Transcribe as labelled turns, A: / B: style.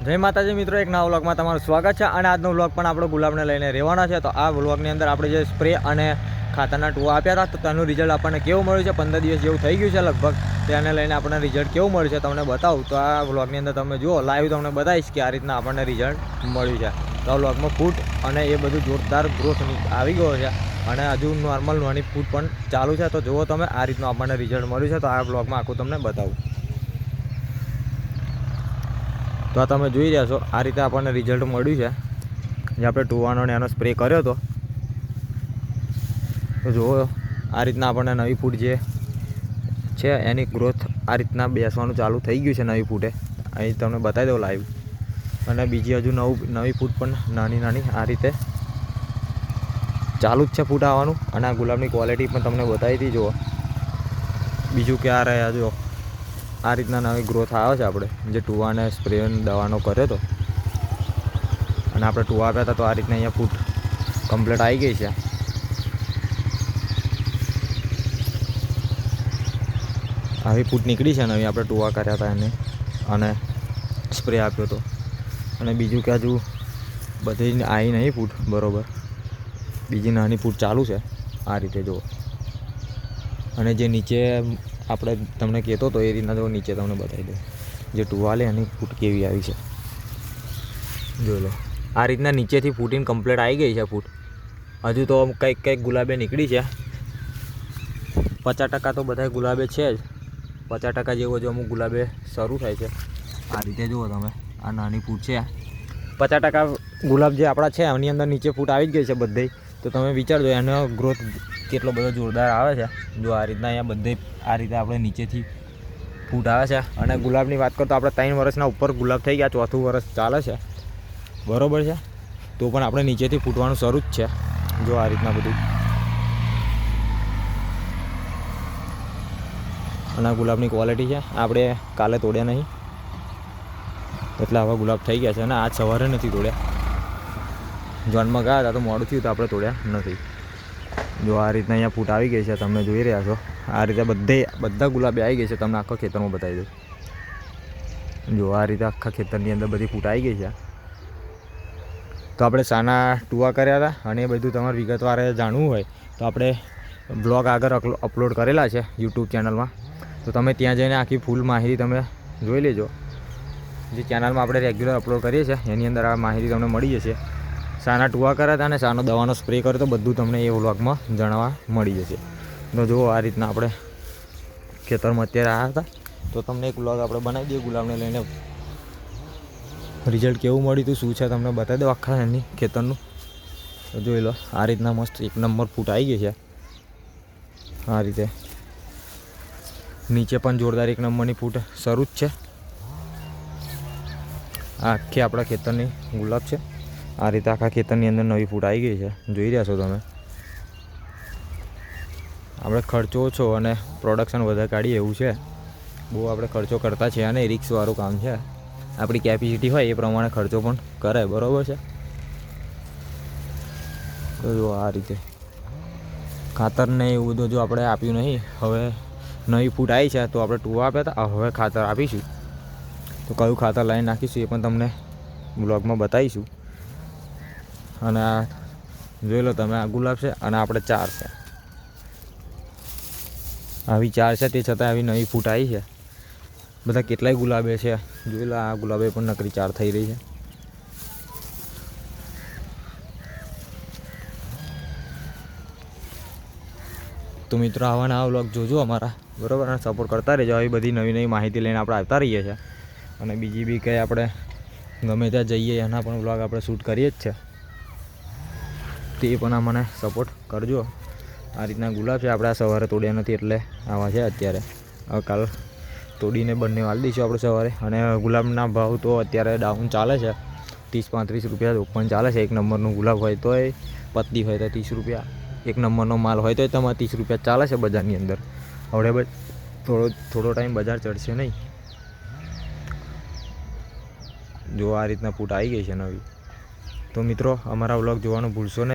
A: જય માતાજી મિત્રો, એક નવા વ્લોગમાં તમારું સ્વાગત છે અને આજનો વ્લોગ પણ આપણો ગુલાબને લઈને રહેવાનો છે. તો આ વ્લોગની અંદર આપણે જે સ્પ્રે અને ખાતરના ટુવા આપ્યા હતા, તો તેનું રિઝલ્ટ આપણને કેવું મળ્યું છે? પંદર દિવસ જેવું થઈ ગયું છે લગભગ. તેને લઈને આપણને રિઝલ્ટ કેવું મળ્યું છે તમને બતાવું. તો આ વ્લોગની અંદર તમે જુઓ લાઈવ તમને બતાવીશ કે આ રીતના આપણને રિઝલ્ટ મળ્યું છે. તો વ્લોગમાં ફૂટ અને એ બધું જોરદાર ગ્રોથ આવી ગયો છે અને હજુ નોર્મલ નાની ફૂટ પણ ચાલુ છે. તો જુઓ તમે, આ રીતનું આપણને રિઝલ્ટ મળ્યું છે. તો આ વ્લોગમાં આખું તમને બતાવું. તો આ તમે જોઈ રહ્યા છો, આ રીતે આપણને રિઝલ્ટ મળ્યું છે. જે આપણે ટુવાનો ને એનો સ્પ્રે કર્યો હતો. તો જુઓ, આ રીતના આપણને નવી ફૂટ જે છે, એની ગ્રોથ આ રીતના બેસવાનું ચાલુ થઈ ગયું છે નવી ફૂટે અહીં તમને બતાવી દઉં લાઈવ અને બીજી હજુ નવું, નવી ફૂટ પણ નાની નાની આ રીતે ચાલુ જ છે ફૂટ આવવાનું. અને આ ગુલાબની ક્વોલિટી પણ તમને બતાવી હતી, જુઓ. બીજું ક્યાં રહ્યા જુઓ આ રીતના નવી ગ્રોથ આવે છે આપણે. જે ટુવાને સ્પ્રે દવાનો કર્યો હતો અને આપણે ટુવા આપ્યા હતા તો આ રીતના અહીંયા ફૂટ કમ્પ્લીટ આવી ગઈ છે. આવી ફૂટ નીકળી છે નવી આપણે ટુવા કર્યા હતા એને. અને સ્પ્રે આપ્યો હતો અને બીજું કે હજુ બધી આવી નહીં ફૂટ, બરોબર. બીજી નાની ફૂટ ચાલુ છે. આ રીતે જુઓ. અને જે નીચે આપણે તમને કહેતો હતો એ રીતના તો નીચે તમને બતાવી દઉં. જે ટુવાલે એની ફૂટ કેવી આવી છે. જોઈ લો. આ રીતના નીચેથી ફૂટીને કમ્પ્લેટ આવી ગઈ છે ફૂટ. હજુ તો કંઈક કંઈક ગુલાબે નીકળી છે. પચાસ ટકા તો બધા ગુલાબે છે જ. પચાસ ટકા જેવો જો અમુક ગુલાબે શરૂ થાય છે. આ રીતે જુઓ તમે. આ નાની ફૂટ છે પચાસ ટકા ગુલાબ જે આપણા છે એની અંદર નીચે ફૂટ આવી જ ગઈ છે બધે. તો તમે વિચારજો, એનો ગ્રોથ કેટલો બધો જોરદાર આવે છે. જો આ રીતના અહીંયા બધે આ રીતે આપણે નીચેથી ફૂટ આવે છે. અને ગુલાબની વાત કરો તો આપણે ત્રણ વર્ષના ઉપર ગુલાબ થઈ ગયા, ચોથું વર્ષ ચાલે છે. બરોબર છે? તો પણ આપણે નીચેથી ફૂટવાનું શરૂ જ છે. જો આ રીતના બધું. અને આ ગુલાબની ક્વોલિટી છે. આપણે કાલે તોડ્યા નહીં. એટલે આવા ગુલાબ થઈ ગયા છે. અને આજ સવારે નથી તોડ્યા. જોનમાં ગયા હતા તો મોડું થયું તો આપણે તોડ્યા નથી. જો આ રીતના અહીંયા ફૂટ આવી ગઈ છે, તમે જોઈ રહ્યા છો. આ રીતે બધે, બધા ગુલાબી આવી ગઈ છે, તમને આખા ખેતરમાં બતાવી દઉં. જો આ રીતે આખા ખેતરની અંદર બધી ફૂટ આવી ગઈ છે. તો આપણે સાના ટુવા કર્યા હતા અને એ બધું તમારે વિગતવારે જાણવું હોય તો આપણે બ્લોગ આગળ અપલોડ કરેલા છે યુટ્યુબ ચેનલમાં. તો તમે ત્યાં જઈને આખી ફૂલ માહિતી તમે જોઈ લેજો. જે ચેનલમાં આપણે રેગ્યુલર અપલોડ કરીએ છીએ, એની અંદર આ માહિતી તમને મળી જશે. સાના ટુવા કર્યા હતા અને સાનો દવાનો સ્પ્રે કર્યો તો બધું તમને એ વ્લોગમાં જાણવા મળી જશે. તો જુઓ આ રીતના આપણે ખેતરમાં અત્યારે આવ્યા હતા. તો તમને એક વ્લોગ આપણે બનાવી દઈએ ગુલાબને લઈને. રિઝલ્ટ કેવું મળ્યું હતું, શું છે તમને બતાવી દો આખા એની ખેતરનું. તો જોઈ લો, આ રીતના મસ્ત એક નંબર ફૂટ આવી ગઈ છે. આ રીતે. નીચે પણ જોરદાર એક નંબરની ફૂટ શરૂ જ છે. આ આખી આપણા ખેતરની ગુલાબ છે. આ રીતે આખા ખેતરની અંદર નવી ફૂટ આવી ગઈ છે. જોઈ રહ્યા છો તમે. આપણે ખર્ચો ઓછો અને પ્રોડક્શન વધારે કાઢીએ એવું છે. બહુ આપણે ખર્ચો કરતા છીએ અને રિક્સવાળું કામ છે. આપણી કેપેસિટી હોય એ પ્રમાણે ખર્ચો પણ કરે બરાબર છે? તો જો આ રીતે. ખાતરને એવું બધું જો આપણે આપ્યું નહીં, હવે નવી ફૂટ આવી છે તો આપણે ટુ આપ્યા હતા હવે ખાતર આપીશું. તો કયું ખાતર લાવીને નાખીશું એ પણ તમને બ્લોગમાં બતાવીશું. અને આ જોઈ લો તમે, આ ગુલાબ છે અને આપણે ચાર છે. આવી ચાર છે, તે છતાં આવી નવી ફૂટ આવી છે. બધા કેટલાય ગુલાબે છે. જોઈ લો, આ ગુલાબે પણ નકરી ચાર થઈ રહી છે. તો મિત્રો આવવાના આ વ્લોગ જોજો અમારા. બરાબર? અને સપોર્ટ કરતા રહેજો. આવી બધી નવી નવી માહિતી લઈને આપણે આવતા રહીએ છીએ. અને બીજી બી કંઈ આપણે ગમે ત્યાં જઈએ, એના પણ વ્લોગ આપણે શૂટ કરીએ જ છે તે પણ અમને સપોર્ટ કરજો. આ રીતના ગુલાબ છે, આપણે આ સવારે તોડ્યા નથી એટલે આવા છે અત્યારે. હવે કાલ તોડીને બંને વાળી દઈશું આપણે સવારે. અને ગુલાબના ભાવ તો અત્યારે ડાઉન ચાલે છે. ત્રીસ પાંત્રીસ રૂપિયા ઓપન ચાલે છે. એક નંબરનું ગુલાબ હોય તોય પત્તી હોય તો ત્રીસ રૂપિયા. એક નંબરનો માલ હોય તો તમારે ત્રીસ રૂપિયા ચાલે છે બજારની અંદર. હવે થોડો થોડો ટાઈમ બજાર ચડશે નહીં. જો આ રીતના ફૂટ આવી ગઈ છે નવી. તો મિત્રો, અમારા વ્લોગ જોવાનું ભૂલશો નહીં.